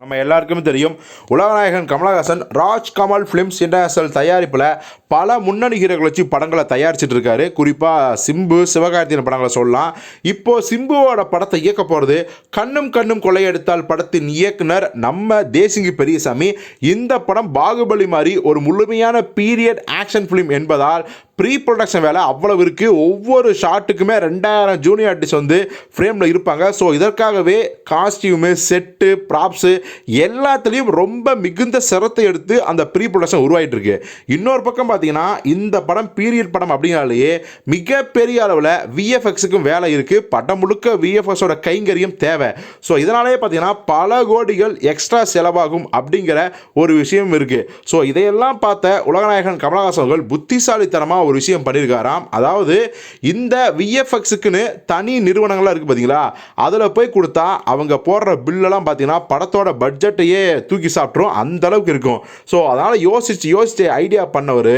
நம்ம எல்லாருக்குமே தெரியும். உலகநாயகன் கமலஹாசன் ராஜ் கமல் ஃபிலிம்ஸ் இன்டர்நேஷனல் தயாரிப்பில் பல முன்னணி ஹீரோக்கள் வச்சு படங்களை தயாரிச்சிட்டு இருக்காரு. குறிப்பாக சிம்பு சிவகார்த்தியின் படங்களை சொல்லலாம். இப்போது சிம்புவோட படத்தை இயக்க போகிறது கண்ணும் கண்ணும் கொள்ளையெடுத்தால் படத்தின் இயக்குனர் நம்ம தேசிங்கி பெரியசாமி. இந்த படம் பாகுபலி மாதிரி ஒரு முழுமையான பீரியட் ஆக்ஷன் ஃபிலிம் என்பதால் ப்ரீ ப்ரொடக்ஷன் வேலை அவ்வளவு இருக்குது ஒவ்வொரு ஷாட்டுக்குமே ரெண்டாயிரம் ஜூனியர் ஆர்டிஸ்ட் வந்து ஃப்ரேமில் இருப்பாங்க. ஸோ இதற்காகவே காஸ்டியூமு செட்டு ப்ராப்ஸு எல்லாத்துலேயும் ரொம்ப மிகுந்த சிரத்தை எடுத்து அந்த ப்ரீ ப்ரொடக்ஷன் உருவாயிட்டு இருக்கு. இன்னொரு பக்கம் பார்த்தீங்கன்னா இந்த படம் பீரியட் படம் அப்படின்னாலேயே மிகப்பெரிய அளவில் விஎஃப்எக்ஸுக்கும் வேலை இருக்குது படம் முழுக்க விஎஃப்எக்ஸோட கைங்கரியம் தேவை. ஸோ இதனாலேயே பார்த்தீங்கன்னா பல கோடிகள் எக்ஸ்ட்ரா செலவாகும் அப்படிங்கிற ஒரு விஷயம் இருக்குது ஸோ இதையெல்லாம் பார்த்த உலகநாயகன் கமலஹாசன் அவர்கள் புத்திசாலித்தனமாக ஒரு விஷயம் பண்ணியிருக்காராம். அதாவது இந்த விஎஃப்எக்ஸுக்குன்னு தனி நிறுவனங்களாக இருக்குது பார்த்தீங்களா அதில் போய் கொடுத்தா அவங்க போடுற பில்லெல்லாம் பார்த்தீங்கன்னா படத்தோட பட்ஜெட்டையே தூக்கி சாப்பிட்ரும் அந்த அளவுக்கு இருக்கும். ஸோ அதனால் யோசிச்சு யோசிச்சு ஐடியா பண்ணவர்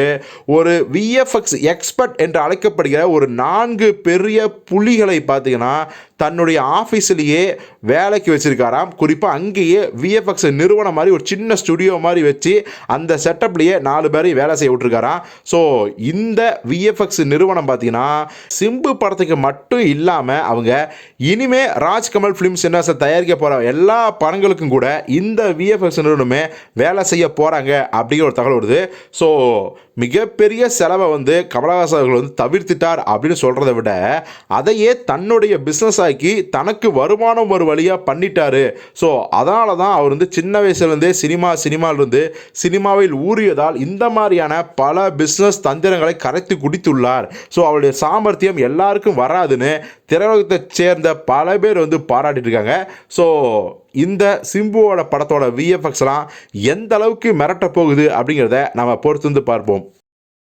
ஒரு விஎஃப்எக்ஸ் எக்ஸ்பர்ட் என்று அழைக்கப்படுகிற ஒரு நான்கு பெரிய புலிகளை பார்த்தீங்கன்னா தன்னுடைய ஆஃபீஸ்லேயே வேலைக்கு வச்சுருக்காராம். குறிப்பாக அங்கேயே விஎஃப்எக்ஸ் நிறுவனம் மாதிரி ஒரு சின்ன ஸ்டுடியோ மாதிரி வச்சு அந்த செட்டப்லேயே நாலு பேரையும் வேலை செய்ய விட்டுருக்காராம். ஸோ இந்த விஎஃப்எக்ஸ் நிறுவனம் பார்த்தீங்கன்னா சிம்பு படத்துக்கு மட்டும் இல்லாமல் அவங்க இனிமே ராஜ்கமல் ஃபிலிம்ஸ் என்ன தயாரிக்க போகிற எல்லா படங்களுக்கும் கூட இந்த விஎஃப்எக்ஸ் நிறுவனமே வேலை செய்ய போகிறாங்க அப்படிங்கிற ஒரு தகவல் வருது. ஸோ மிகப்பெரிய செலவை வந்து கமலஹாசன் அவர்கள் வந்து தவிர்த்துட்டார் அப்படின்னு சொல்கிறத விட அதையே தன்னுடைய பிஸ்னஸ் ஆக்கி தனக்கு வருமானம் ஒரு வழியாக பண்ணிட்டாரு. ஸோ அதனால தான் அவர் வந்து சின்ன வயசுலேருந்தே சினிமா சினிமாவிலிருந்து சினிமாவில் ஊறியதால் இந்த மாதிரியான பல பிஸ்னஸ் தந்திரங்களை கரைத்து குடித்துள்ளார். ஸோ அவருடைய சாமர்த்தியம் எல்லாருக்கும் வராதுன்னு திரையுலகத்தை சேர்ந்த பல பேர் வந்து பாராட்டிட்டு இருக்காங்க. ஸோ இந்த சிம்புவோட படத்தோட விஎஃப்எக்ஸ்லாம் எந்த அளவுக்கு மிரட்ட போகுது அப்படிங்கிறத நம்ம பொறுத்து வந்து பார்ப்போம்.